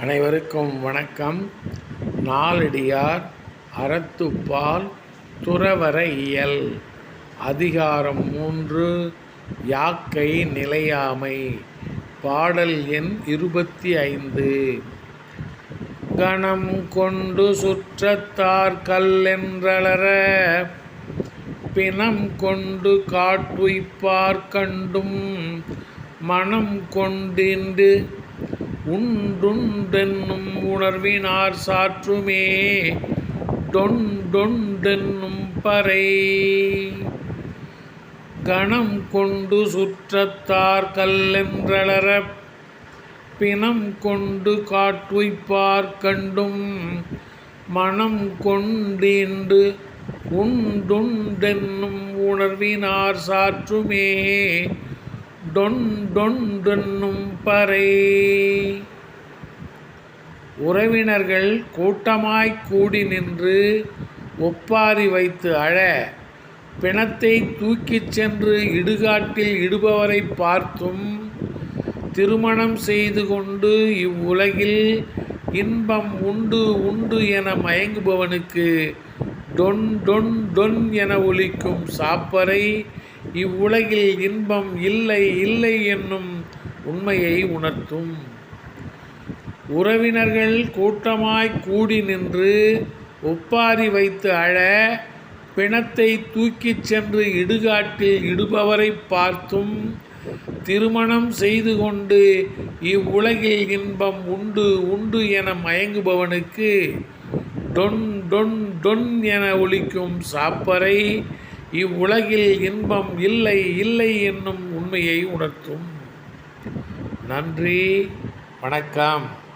அனைவருக்கும் வணக்கம். நாலடியார் அறத்துப்பால் துறவர இயல். அதிகாரம் மூன்று யாக்கை நிலையாமை. பாடல் எண் இருபத்தி ஐந்து. கணம் கொண்டு சுற்றத்தார் கல்லென்றளர பிணம் கொண்டு காட்டுய்ப்பார் கண்டும். மனம் கொண்டின்று உண்டுண்டென்னும் உணர்வினார் சாற்றுமே டொண்டொண்டென்னும் பறை. கணம் கொண்டு சுற்றத்தார் கல்லென்றளர பிணம் கொண்டு காட்டுய்ப்பார் கண்டும் மனம் கொண்டீண்டு உண்டுண்டென்னும் உணர்வினார் சாற்றுமே டொண்டொண்டென்னும் பறை. உறவினர்கள் கூட்டமாய்க் கூடி நின்று ஒப்பாரி வைத்து அழ பிணத்தை தூக்கிச் சென்று இடுகாட்டில் இடுபவரை பார்த்தும் திருமணம் செய்து கொண்டு இவ்வுலகில் இன்பம் உண்டு உண்டு என மயங்குபவனுக்கு டொன் டொன் டொன் என ஒலிக்கும் சாப்பரை இவ்வுலகில் இன்பம் இல்லை இல்லை என்னும் உண்மையை உணர்த்தும். உறவினர்கள் கூட்டமாய் கூடி நின்று ஒப்பாரி வைத்து அழ பிணத்தை தூக்கிச் சென்று இடுகாட்டில் இடுபவரை பார்த்தும் திருமணம் செய்து கொண்டு இவ்வுலகில் இன்பம் உண்டு உண்டு என மயங்குபவனுக்கு டொன் டொன் டொன் என ஒலிக்கும் சாப்பரை இவ்வுலகில் இன்பம் இல்லை இல்லை என்னும் உண்மையை உணர்த்தும். நன்றி வணக்கம்.